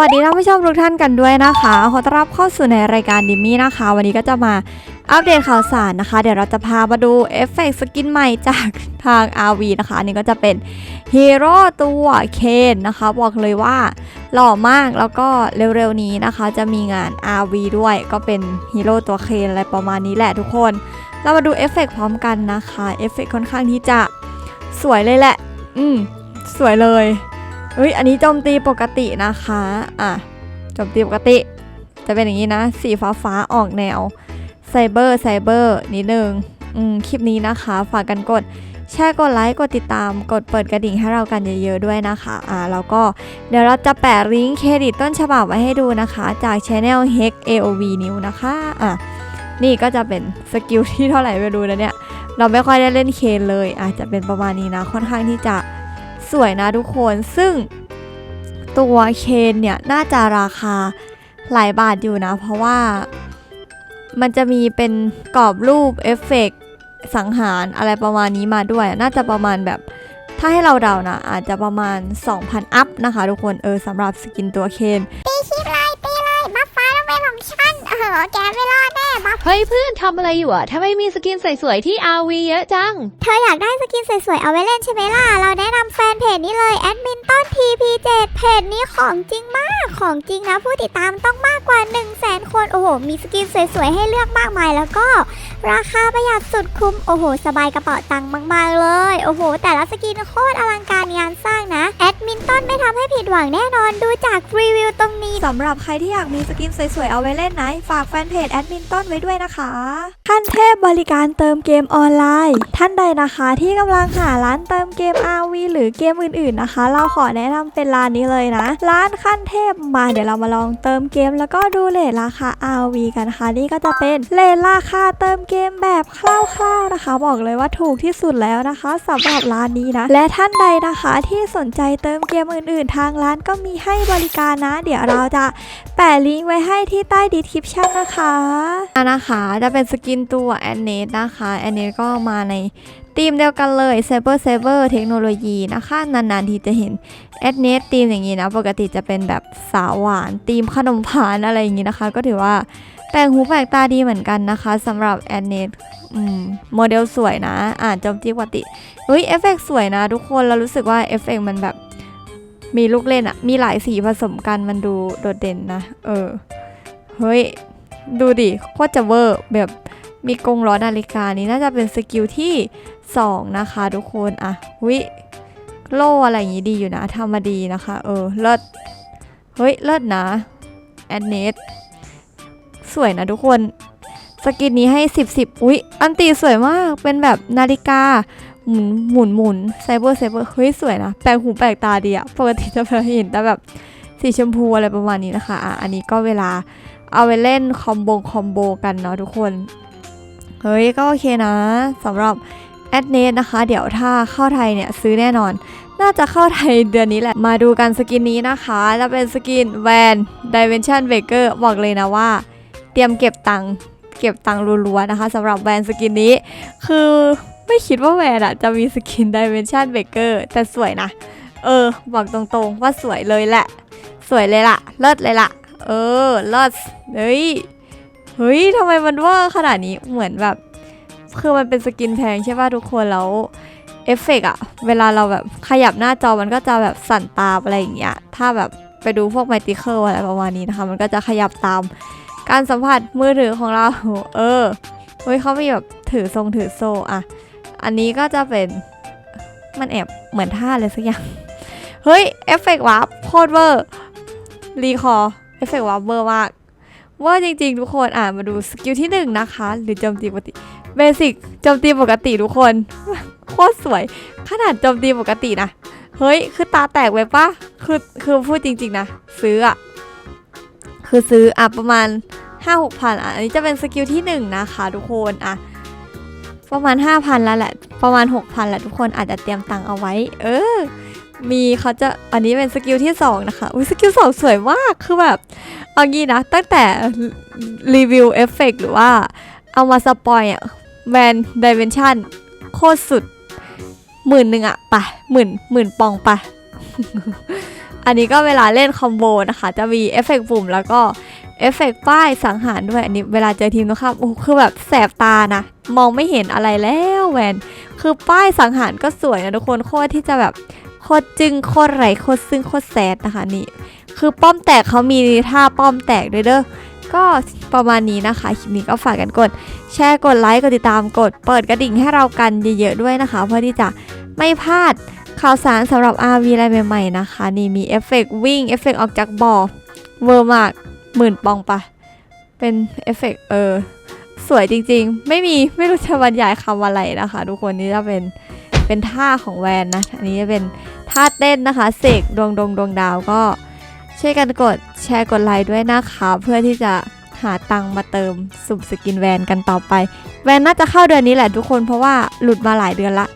สวัสดีท่านผู้ชมทุกท่านกันด้วยนะคะ ขอต้อนรับเข้าสู่ในรายการดิมมี่นะคะ วันนี้ก็จะมาอัปเดตข่าวสารนะคะ เดี๋ยวเราจะพามาดูเอฟเฟกต์สกินใหม่จากทาง RV นะคะ อันนี้ก็จะเป็นฮีโร่ตัวเคนนะคะ บอกเลยว่าหล่อมากแล้วก็เร็วๆนี้นะคะ จะมีงาน RV ด้วยก็เป็นฮีโร่ตัวเคนอะไรประมาณนี้แหละทุกคน เรามาดูเอฟเฟกต์พร้อมกันนะคะเอฟเฟกต์ค่อนข้างที่จะสวยเลยแหละ อืม สวยเลยเฮ้ย อันนี้โจมตีปกตินะคะ อะ โจมตีปกติ จะเป็นอย่างนี้นะ สีฟ้าฟ้าๆออกแนวไซเบอร์ไซเบอร์นิดนึง อืม คลิปนี้นะคะ ฝากกันกดแชร์กดไลค์ กดติดตาม กดเปิดกระดิ่งให้เรากันเยอะๆด้วยนะคะ อ่า แล้วก็เดี๋ยวเราจะแปะลิงก์เครดิตต้นฉบับไว้ให้ดูนะคะ จาก Channel Hex AOV New นะคะ อะ นี่ก็จะเป็นสกิลที่เท่าไหร่ไม่รู้นะเนี่ย เราไม่ค่อยได้เล่นเคนเลย อาจจะเป็นประมาณนี้นะ ค่อนข้างที่จะ สวยนะทุกคนซึ่งตัวเคนเนี่ยน่าจะราคาหลายบาทอยู่นะ เพราะว่ามันจะมีเป็นกรอบรูปเอฟเฟกต์สังหารอะไรประมาณนี้มาด้วย น่าจะประมาณแบบถ้าให้เราเดานะ อาจจะประมาณ 2,000 อัพนะคะทุกคนเออสำหรับสกินตัวเคน ฉันเออแกไม่รอดแน่บัฟเฮ้ยเพื่อนทำอะไรอยู่อะทำไมมีสกินสวยๆที่ RV เยอะจัง เธออยากได้สกินสวยๆ เอาไว้เล่นใช่ไหมล่ะ เราแนะนำแฟนเพจนี้เลยแอดมินต้น TP7 เพจนี้ของจริงมาก ของจริงนะผู้ติดตามต้องมากกว่า 1 0 0 0 0แสนคน โอ้โห มีสกินสวยๆ ให้เลือกมากมายแล้วก็ ราคาประหยัดสุดคุ้ม โอ้โห สบายกระเป๋าตังค์มากๆเลย โอ้โห แต่ละสกินโคตรอลังการงานสร้างนะ แอดมินต้นไม่ทำให้ผิดหวังแน่นอนดูจากรีวิวตรงนี้สำหรับใครที่อยากมีสกินสวยๆ เอาไว้เล่นนะ ฝากแฟนเพจแอดมินต้นไว้ด้วยนะคะขั้นเทพบริการเติมเกมออนไลน์ ท่านใดนะคะที่กำลังหาร้านเติมเกม RV หรือเกมอื่นๆนะคะ เราขอแนะนำเป็นร้านนี้เลยนะ ร้านขั้นเทพมาเดี๋ยวเรามาลองเติมเกม แล้วก็ดูเลทราคา RV กันนะคะนี่ก็จะเป็นเลทราคาเติมเกมแบบคร่าวๆนะคะ บอกเลยว่าถูกที่สุดแล้วนะคะสำหรับร้านนี้นะ และท่านใดนะคะที่สนใจเติมเกมอื่น ๆ ทางร้านก็มีให้บริการนะ เดี๋ยวเราจะ แปะลิงก์ไว้ให้ที่ใต้ดีคริปชันนะคะอะนะคะจะเป็นสกินตัวแอนเนตนะคะแอนเนตก็มาในทีมเดียวกันเลยเซเบอร์เซเบอร์เทคโนโลยีนะคะ นานๆทีจะเห็นแอดเนตทีมอย่างนี้นะ ปกติจะเป็นแบบสาวหวานทีมขนมผานอะไรอย่างนี้นะคะ ก็ถือว่าแปลกหูแปลกตาดีเหมือนกันนะคะสำหรับแอนเนตโมเดลสวยนะ อ่านโจมตีปกติเฮ้ยเอฟเฟกสวยนะทุกคนเรารู้สึกว่าเอฟเฟกมันแบบ มีลูกเล่นอะมีหลายสีผสมกันมันดูโดดเด่นนะ เออ เฮ้ย ดูดิโคตรจะเวอร์แบบมีกรงล้อนาฬิกานี้น่าจะเป็นสกิลที่ 2 นะคะทุกคนอะวิโล่อะไรอย่างงี้ดีอยู่นะทำมาดีนะคะ เออ เลิศ เฮ้ย เลิศนะ แอดเนสสวยนะทุกคน สกินนี้ให้ 10 10 อุ๊ย อันตีสวยมาก เป็นแบบนาฬิกา หมุนหมุนหมุนไซเบอร์ไซเบอร์เฮ้ยสวยนะแปลกหูแปลกตาดีอะปกติจะเห็นแต่แบบสีชมพูอะไรประมาณนี้นะคะอะอันนี้ก็เวลาเอาไปเล่นคอมโบคอมโบกันเนาะทุกคน เฮ้ยก็โอเคนะสำหรับแอดเนสนะคะ เดี๋ยวถ้าเข้าไทยเนี่ยซื้อแน่นอน น่าจะเข้าไทยเดือนนี้แหละ มาดูกันสกินนี้นะคะจะเป็นสกินแวนดิเ e นชันเบเกอร์บอกเลยนะว่า เตรียมเก็บตังค์เก็บตังค์รัวๆนะคะสำหรับแวนสกินนี้ คือ ไม่คิดว่าแวนอะจะมีสกินดิเ e นชันเบเกอร์แต่สวยนะ เออ บอกตรงๆว่าสวยเลยแหละ สวยเลยล่ะ เลิศเลยล่ะ เออเลิศเฮ้ย เฮ้ยทำไมมันว่าขนาดนี้เหมือนแบบ คือมันเป็นสกินแพงใช่ป่ะทุกคนแล้วเอฟเฟกอะเวลาเราแบบขยับหน้าจอมันก็จะแบบสั่นตามอะไรอย่างเงี้ย ถ้าแบบไปดูพวกไมติเคิลอะไรประมาณนี้นะคะ มันก็จะขยับตาม การสัมผัสมือถือของเรา เออเฮ้ยเขามีแบบถือทรงถือโซ่อะ อันนี้ก็จะเป็นมันแอบเหมือนท่าอะไรสักอย่าง เฮ้ย เอฟเฟกต์วาร์ปโคตรเวอร์ รีคอร์เอฟเฟกต์วาร์ปเวอร์มากเว่าจริงๆ ทุกคนอ่ามาดูสกิลที่หนึ่งนะคะ หรือโจมตีปกติเบสิกโจมตีปกติทุกคน โคตรสวย ขนาดโจมตีปกตินะ เฮ้ย คือตาแตกไว้ปะคือคือพูดจริงๆนะ ซื้ออะคือซื้ออะประมาณห้าหกพันอะ อันนี้จะเป็นสกิลที่หนึ่งนะคะทุกคนอะ ประมาณ 5,000 แล้วแหละ ประมาณ 6,000แหละทุกคนอาจจะเตรียมตังเอาไว้ เออ มีเขาจะอันนี้เป็นสกิลที่ 2 นะคะ อุ้ยสกิลสองสวยมาก คือแบบ เอางี้นะ ตั้งแต่รีวิวเอฟเฟกหรือว่าเอามาสปอยอะแวนดิเมนชันโคตรสุดหมื่นหนึ่งอะไปหมื่นหมื่นปองไปอันนี้ก็เวลาเล่นคอมโบนะคะ จะมีเอฟเฟกต์ปุ่มแล้วก็ เอฟเฟกต์ป้ายสังหารด้วยอันนี้เวลาเจอทีมตรงข้ามโอ้คือแบบแสบตานะ มองไม่เห็นอะไรแล้วแวนคือป้ายสังหารก็สวยนะทุกคนโคตรที่จะแบบโคตรจึงโคตรไหลโคตรซึ่งโคตรแซดนะคะนี่ คือป้อมแตกเขามีท่าป้อมแตกด้วยเด้อก็ประมาณนี้นะคะคลิปนี้ก็ฝากกันกด แชร์กดไลค์กดติดตามกด เปิดกระดิ่งให้เรากันเยอะๆด้วยนะคะ เพื่อที่จะไม่พลาดข่าวสารสำหรับ RV อะไรใหม่ๆนะคะ นี่มีเอฟเฟกต์วิ่งเอฟเฟกต์ออกจากบ่อเวอร์มาก หมื่นปองปะเป็นเอฟเฟกต์เออ สวยจริงๆ ไม่มีไม่รู้จะบรรยายคำอะไรนะคะ ทุกคนนี่จะเป็นเป็นท่าของแวนนะ อันนี้จะเป็นท่าเต้นนะคะ เสกดวงดวงดวงดาวก็ช่วยกันกดแชร์กดไลค์ด้วยนะคะ เพื่อที่จะหาตังค์มาเติมสุ่มสกินแวนกันต่อไป แวนน่าจะเข้าเดือนนี้แหละทุกคนเพราะว่าหลุดมาหลายเดือนละ